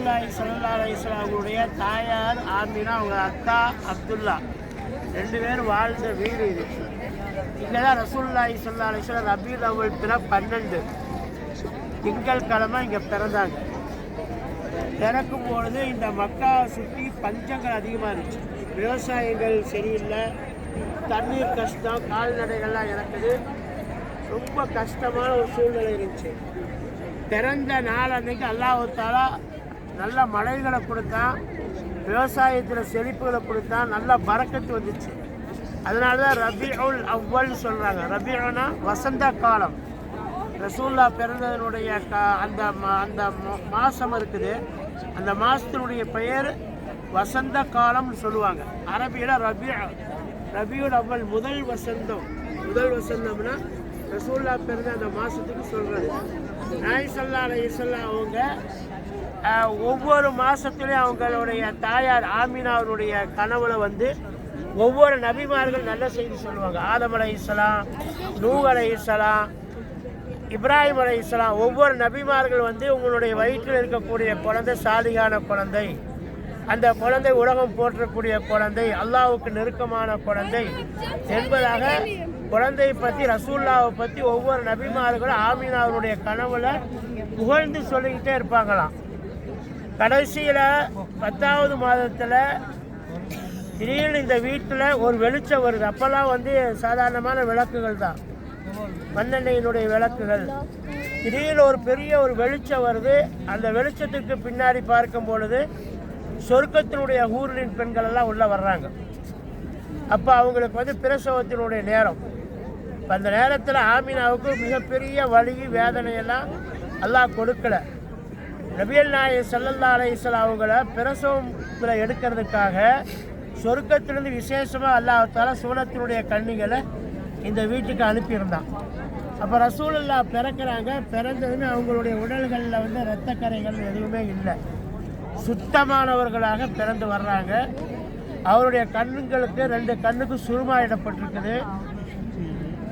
ரசூல்லாய் சல்லா அலிஸ்லாம் அவங்களுடைய தாயார் ஆமினா அவங்க அத்தா அப்துல்லா. ரெண்டு பேரும் வாழ்ந்த வீடு இது. இங்கே தான் ரசூல்லாய் சல்லா அலிஸ்லாம் ரபீல் அவள் பிற பன்னெண்டு. திங்கள் கிழமை இங்கே பிறந்தாங்க. பிறக்கும் பொழுது இந்த மக்கா சுற்றி பஞ்சங்கள் அதிகமாக இருந்துச்சு. விவசாயங்கள் சரியில்லை. தண்ணீர் கஷ்டம் கால்நடைகள்லாம் இறக்குது. ரொம்ப கஷ்டமான ஒரு சூழ்நிலை இருந்துச்சு. பிறந்த நாள் அன்னைக்கு அல்லாஹாலா நல்ல மழைகளை கொடுத்தான் விவசாயத்தில் செழிப்புகளை கொடுத்தா நல்ல பறக்கத்து வந்துச்சு. அதனால தான் ரபிஉல் அவ்வல் சொல்கிறாங்க ரபிஉனா வசந்த காலம். ரசூல்லா பிறந்ததனுடைய க அந்த மா- அந்த மா- இருக்குது. அந்த மாதத்தினுடைய பெயர் வசந்த காலம்னு சொல்லுவாங்க. அரபியில் ரபி ரபியுல் அவ்வல் முதல் வசந்தம். முதல் வசந்தம்னா ரசூல்லா பிறந்த அந்த மாதத்துக்கு சொல்கிறது நாய் சொல்லா அலையல்லா அவங்க ஒவ்வொரு மாதத்துலேயும் அவங்களுடைய தாயார் ஆமினாவுடைய கனவுல வந்து ஒவ்வொரு நபிமார்கள் நல்ல செய்தி சொல்லுவாங்க. ஆதம் அலை இஸ்லாம் நூ அலை இஸ்லாம் இப்ராஹிம் அலை இஸ்லாம் ஒவ்வொரு நபிமார்கள் வந்து உங்களுடைய வயிற்றில் இருக்கக்கூடிய குழந்தை சாதிகான குழந்தை. அந்த குழந்தை உலகம் போற்றக்கூடிய குழந்தை அல்லாவுக்கு நெருக்கமான குழந்தை என்பதாக குழந்தையை பற்றி ரசூல்லாவை பற்றி ஒவ்வொரு நபிமார்களும் ஆமீனாவுடைய கனவுல புகழ்ந்து சொல்லிக்கிட்டே இருப்பாங்களாம். கடைசியில் பத்தாவது மாதத்தில் திடீர்னு இந்த வீட்டில் ஒரு வெளிச்சம் வருது. அப்போல்லாம் வந்து சாதாரணமான விளக்குகள் தான். மண்ணெண்ணெயினுடைய விளக்குகள். திடீர்னு ஒரு பெரிய ஒரு வெளிச்சம் வருது. அந்த வெளிச்சத்துக்கு பின்னாடி பார்க்கும் பொழுது சொர்க்கத்தினுடைய ஊர்லின் பெண்கள் எல்லாம் உள்ளே வர்றாங்க. அப்போ அவங்களுக்கு வந்து பிரசவத்தினுடைய நேரம். அந்த நேரத்தில் ஆமினாவுக்கு மிகப்பெரிய வலி வேதனையெல்லாம் எல்லாம் கொடுக்கல. நபியல் நாய சல்லல்லா அலைஹிஸ்ஸலாம் அவங்கள பிரசவத்தில் எடுக்கிறதுக்காக சொர்க்கத்திலிருந்து விசேஷமாக அல்லாஹால சூனத்தினுடைய கண்ணிகளை இந்த வீட்டுக்கு அனுப்பியிருந்தான். அப்போ ரசூலுல்லா பிறக்கிறாங்க. பிறந்ததுமே அவங்களுடைய உடல்களில் வந்து இரத்த கரைகள் எதுவுமே இல்லை. சுத்தமானவர்களாக பிறந்து வர்றாங்க. அவருடைய கண்ணுங்களுக்கு ரெண்டு கண்ணுக்கு சுருமாயிடப்பட்டிருக்குது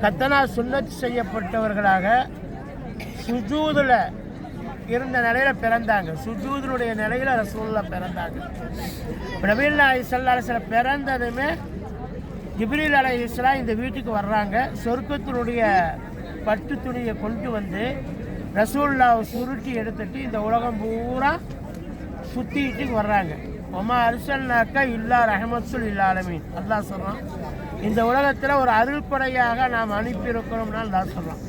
கத்தனா சுன்னத் செய்யப்பட்டவர்களாக சுஜூதில் இருந்த நிலையில் பிறந்தாங்க. சுஜூதனுடைய நிலையில் ரசூல்லா பிறந்தாங்க. நபீல் நாய் சல்லாஹ் பிறந்ததுமே ஜிப்ரீல் அலை இஸ்லாம் இந்த வீட்டுக்கு வர்றாங்க. சொர்க்கத்தினுடைய பட்டு துணியை கொண்டு வந்து ரசூல்லாவை சுருட்டி எடுத்துட்டு இந்த உலகம் பூரா சுற்றிட்டு வர்றாங்க. ஒமா அரிசல்னாக்கா இல்லா ரஹமத்துல் இல்லாலமீன் அதான் சொல்கிறான் இந்த உலகத்தில் ஒரு அருள்படையாக நாம் அனுப்பியிருக்கிறோம்னா தான் சொல்கிறான்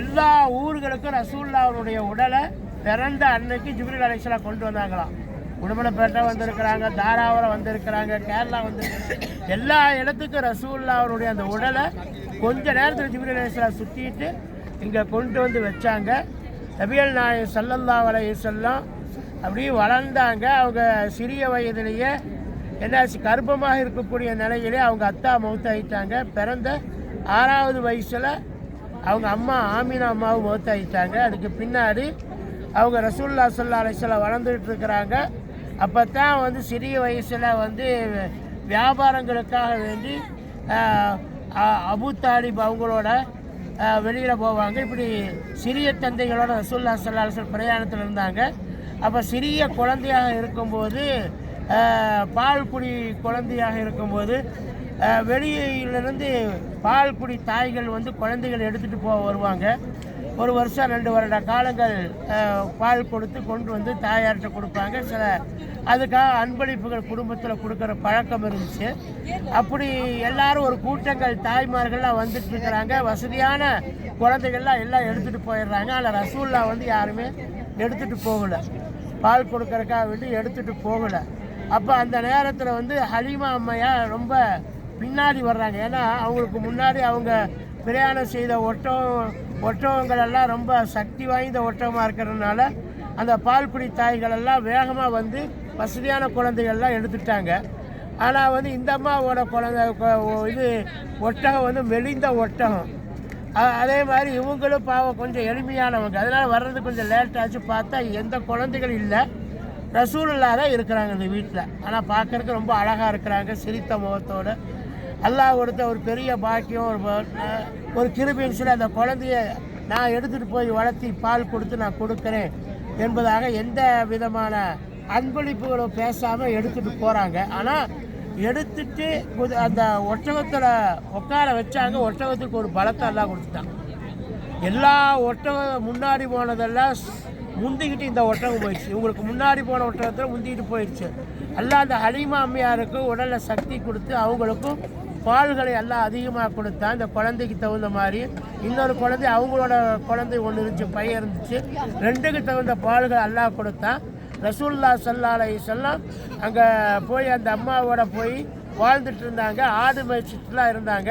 எல்லா ஊர்களுக்கும் ரசூல்லாவுடைய உடலை பிறந்த அன்னைக்கு ஜிப்ரில் அலைசலா கொண்டு வந்தாங்களாம். உடுமலைப்பேட்டை வந்திருக்கிறாங்க தாராவரம் வந்திருக்கிறாங்க கேரளா வந்து எல்லா இடத்துக்கும் ரசூல்லாவுடைய அந்த உடலை கொஞ்ச நேரத்தில் ஜிப்ரில் அலைசலா சுற்றிட்டு இங்கே கொண்டு வந்து வச்சாங்க. நபியல் நாயக் சல்லல்லா செல்லம் அப்படியே வளர்ந்தாங்க. அவங்க சிறிய வயதிலேயே என்னாச்சு கர்ப்பமாக இருக்கக்கூடிய நிலையிலே அவங்க அத்தா மௌத்தாயிட்டாங்க. பிறந்த ஆறாவது வயசில் அவங்க அம்மா ஆமீனா அம்மாவும் மௌத்தாயிட்டாங்க அதுக்கு பின்னாடி அவங்க ரசூல்லா சொல்லா அலிஸ்லாம் வளர்ந்துட்டு இருக்கிறாங்க. அப்போ தான் வந்து சிறிய வயசில் வந்து வியாபாரங்களுக்காக வேண்டி அபு தாலிப் அவங்களோட வெளியில் போவாங்க. இப்படி சிறிய தந்தைகளோட ரசூல்லா சல்லா அலிஸ்லாம் பிரயாணத்தில் இருந்தாங்க. அப்போ சிறிய குழந்தையாக இருக்கும்போது பால் குடி குழந்தையாக இருக்கும்போது வெளியிலிருந்து பால் குடி தாய்கள் வந்து குழந்தைகள் எடுத்துகிட்டு போக வருவாங்க. ஒரு வருஷம் ரெண்டு வருட காலங்கள் பால் கொடுத்து கொண்டு வந்து தாயார்கிட்ட கொடுப்பாங்க. சில அதுக்காக அன்பளிப்புகள் குடும்பத்தில் கொடுக்குற பழக்கம் இருந்துச்சு. அப்படி எல்லாரும் ஒரு கூட்டங்கள் தாய்மார்கள்லாம் வந்துட்டு இருக்கிறாங்க. வசதியான குழந்தைகள்லாம் எல்லாம் எடுத்துகிட்டு போயிடுறாங்க. ஆனால் ரசூல்லா வந்து யாருமே எடுத்துகிட்டு போகலை. பால் கொடுக்கறக்காக வேண்டி எடுத்துகிட்டு போகலை. அப்போ அந்த நேரத்தில் வந்து ஹலீமா அம்மையா ரொம்ப பின்னாடி வர்றாங்க. ஏன்னா அவங்களுக்கு முன்னாடி அவங்க பிரயாணம் செய்த ஒட்டகம் ஒட்டகங்கள் எல்லாம் ரொம்ப சக்தி வாய்ந்த ஒட்டகமாக இருக்கிறதுனால அந்த பால்குடி தாய்கள் எல்லாம் வேகமாக வந்து வசதியான குழந்தைகள்லாம் எடுத்துட்டாங்க. ஆனால் வந்து இந்த அம்மாவோட குழந்தை இது ஒட்டகம் வந்து மெலிந்த ஒட்டகம். அதே மாதிரி இவங்களும் பாவம் கொஞ்சம் எளிமையானவங்க. அதனால் வர்றது கொஞ்சம் லேட் ஆச்சு. பார்த்தா எந்த குழந்தைகள் இல்லை. ரசூல் தான் இருக்கிறாங்க இந்த வீட்டில் ஆனால் பார்க்குறதுக்கு ரொம்ப அழகாக இருக்கிறாங்க. சிரித்த முகத்தோடு அல்லாஹ் கொடுத்த ஒரு பெரிய பாக்கியம் ஒரு ஒரு கிருபின்னு சொல்லி அந்த குழந்தைய நான் எடுத்துகிட்டு போய் வளர்த்தி பால் கொடுத்து நான் கொடுக்குறேன் என்பதாக எந்த விதமான அன்பளிப்புகளும் பேசாமல் எடுத்துகிட்டு போகிறாங்க ஆனால் எடுத்துட்டு அந்த ஒட்டகத்தில் உட்கார வச்சாங்க. ஒட்டகத்துக்கு ஒரு பலத்தை எல்லாம் கொடுத்துட்டாங்க எல்லா ஒட்டகம் முன்னாடி போனதெல்லாம் முந்திக்கிட்டு இந்த ஒட்டகம் போயிடுச்சு. இவங்களுக்கு முன்னாடி போன ஒட்டகத்தில் முந்திக்கிட்டு போயிடுச்சு. எல்லாம் அந்த ஹலிமா அம்மையாருக்கும் உடலில் சக்தி கொடுத்து அவங்களுக்கும் பால்களை எல்லாம் அதிகமாக கொடுத்தா இந்த குழந்தைக்கு தகுந்த மாதிரி இன்னொரு குழந்தை அவங்களோட குழந்தை ஒன்று இருந்துச்சு பையன் இருந்துச்சு. ரெண்டுக்கு தகுந்த பால்கள் எல்லாம் கொடுத்தா ரசூல்லா சல்லாலை செல்லாம் அங்கே போய் அந்த அம்மாவோட போய் வாழ்ந்துட்டு இருந்தாங்க. ஆடு மேய்ச்சிட்டுலாம் இருந்தாங்க.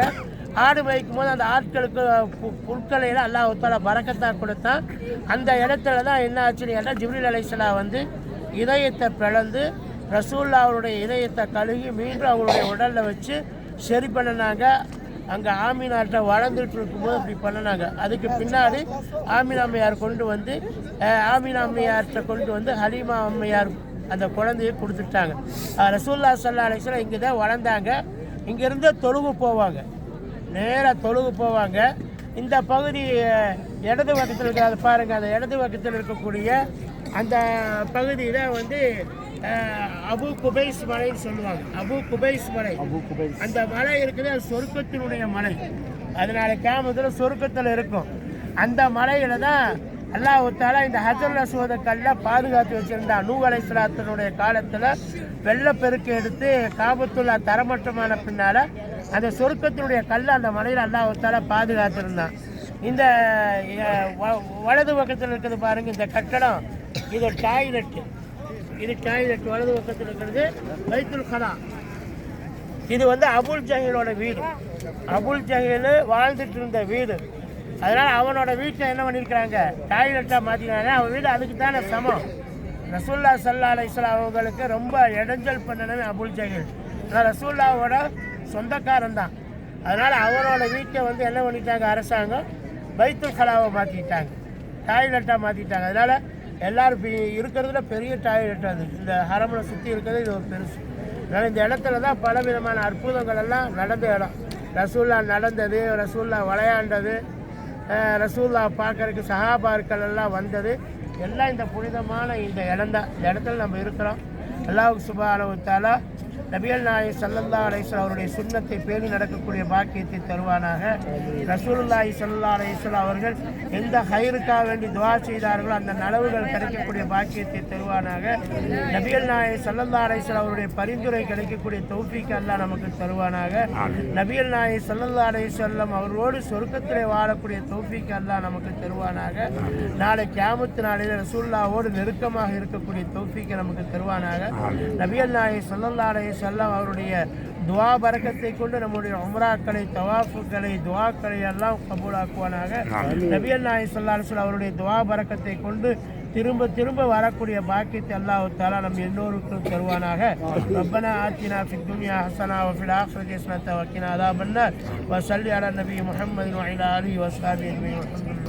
ஆடு மேய்க்கும் போது அந்த ஆட்களுக்கு பு- புற்களையில அல்லாஹ் தாலா பறக்கத்தான் கொடுத்தான் அந்த இடத்துல தான் என்ன ஆச்சுன்னு கேட்டால் ஜிப்ரில் அலைசலா வந்து இதயத்தை பிளந்து ரசூல்லா அவருடைய இதயத்தை கழுகி மீண்டும் அவருடைய உடலில் வச்சு சரி பண்ணினாங்க. அங்கே ஆமினார்கிட்ட வளர்ந்துட்டு இருக்கும்போது அப்படி பண்ணினாங்க. அதுக்கு பின்னாடி ஆமினாமையார் அம்மையார் கொண்டு வந்து ஆமினாமையார்கிட்ட அம்மையார்கிட்ட கொண்டு வந்து ஹலீமா அம்மையார் அந்த குழந்தையை கொடுத்துட்டாங்க. ரசூல்லா சல்லா அலிஸ்லாம் இங்கே தான் வளர்ந்தாங்க. இங்கேருந்து தொழுகு போவாங்க. நேராக தொழுகு போவாங்க. இந்த பகுதி இடது பக்கத்தில் இருக்கிற பாருங்கள் அந்த இடது பக்கத்தில் இருக்கக்கூடிய அந்த பகுதியில் வந்து அபு குபைஸ் மலைன்னு சொல்லுவாங்க. அபு குபைஸ் மலை. அந்த மலை இருக்குது அது சொர்க்கத்தினுடைய மலை. அதனால கேமத்தில் சொர்க்கத்தில் இருக்கும். அந்த மலையில தான் அல்லாஹ் தாலா இந்த ஹஜர் அசோத கல்ல பாதுகாத்து வச்சிருந்தான். நூ அலைசலாத்தினுடைய காலத்தில் வெள்ளப்பெருக்கு எடுத்து காபத்துல்லா தரமட்டமான பின்னால அந்த சொர்க்கத்தினுடைய கல்லை அந்த மலையில் அல்லாஹ் தாலா பாதுகாத்திருந்தான். இந்த வலது பக்கத்தில் இருக்கிறது பாருங்க இந்த கட்டடம். இது டாய்லெட்டு. இது டாய்லெட் வலது பக்கத்தில் இருக்கிறது பைத்துல் கலா இது வந்து அபுல் ஜஹீலோட வீடு. அபுல் ஜஹீல் வாழ்ந்துட்டு இருந்த வீடு. அதனால் அவனோட வீட்டை என்ன பண்ணியிருக்கிறாங்க? டாய்லெட்டாக மாற்றிக்கிறாங்க அவன் வீடு அதுக்கு தானே சமம். ரசூல்லா சல்லா அலிஸ்லாம் அவங்களுக்கு ரொம்ப இடைஞ்சல் பண்ணனவே அபுல் ஜஹீல். ஆனால் ரசூல்லாவோட சொந்தக்காரன் தான். அதனால் அவனோட வீட்டை வந்து என்ன பண்ணிட்டாங்க? அரசாங்கம் பைத்துல் கலாவை மாற்றிட்டாங்க டாய்லெட்டாக மாற்றிட்டாங்க அதனால் எல்லாரும் இருக்கிறதுல பெரிய டாய்லெட் அது. இந்த ஹரமில் சுற்றி இருக்கிறது இது ஒரு பெருசு. அதனால் இந்த இடத்துல தான் பல விதமான அற்புதங்கள் எல்லாம் நடந்த இடம். ரசூல்லா நடந்தது ரசூல்லா விளையாண்டது ரசூல்லா பார்க்கறதுக்கு சகாபார்கள் எல்லாம் வந்தது. எல்லாம் இந்த புனிதமான இந்த இடம் தான் இந்த இடத்துல நம்ம இருக்கிறோம். அல்லாஹ் சுபானவத்தாலா நபியல் நாயக் சல்லல்லா அலைசல் அவருடைய சுண்ணத்தை பேணி நடக்கக்கூடிய பாக்கியத்தை தருவானாக. ரசூலுல்லாஹி சல்லா அலைசல் அவர்கள் எந்த ஹைருக்காக வேண்டி துவா செய்தார்களோ அந்த நலவுகள் கிடைக்கக்கூடிய பாக்கியத்தை தருவானாக. நபியல் நாயக் சல்லல்லா அலைசல் அவருடைய பரிந்துரை கிடைக்கக்கூடிய தௌஃபீக் நமக்கு தருவானாக. நபியல் நாயக் சல்லல்லா அலைசல்லம் அவரோடு சொர்க்கத்திலே வாழக்கூடிய தொகுப்பிக்கெல்லாம் நமக்கு தருவானாக. நாளை கேமத்து நாளில் ரசூல்லாவோடு நெருக்கமாக இருக்கக்கூடிய தௌஃபீக்கை நமக்கு தருவானாக. நபியல் நாயக் சல்லல்லா அலைஹி செல்லம் அவருடைய துவா பறக்கத்தை கொண்டு நம்முடைய உம்ராக்களை தவாஃபுக்களை துவாக்களை எல்லாம் கபூலாக்குவானாக. நபியல் நாய் சொல்லாசல் அவருடைய துவா பறக்கத்தை கொண்டு திரும்ப திரும்ப வரக்கூடிய பாக்கியத்தை அல்லாஹ் தாலா நம் எல்லோருக்கும் தருவானாக. ரப்பனா ஆத்தினா ஃபி துன்யா ஹசனா வ ஃபில் ஆஃபிரதி ஹசனத்தை அதா பண்ண வ சல்லி அலா நபி முஹம்மது வ அலி வஸ்ஹாபி அஜ்மீன்.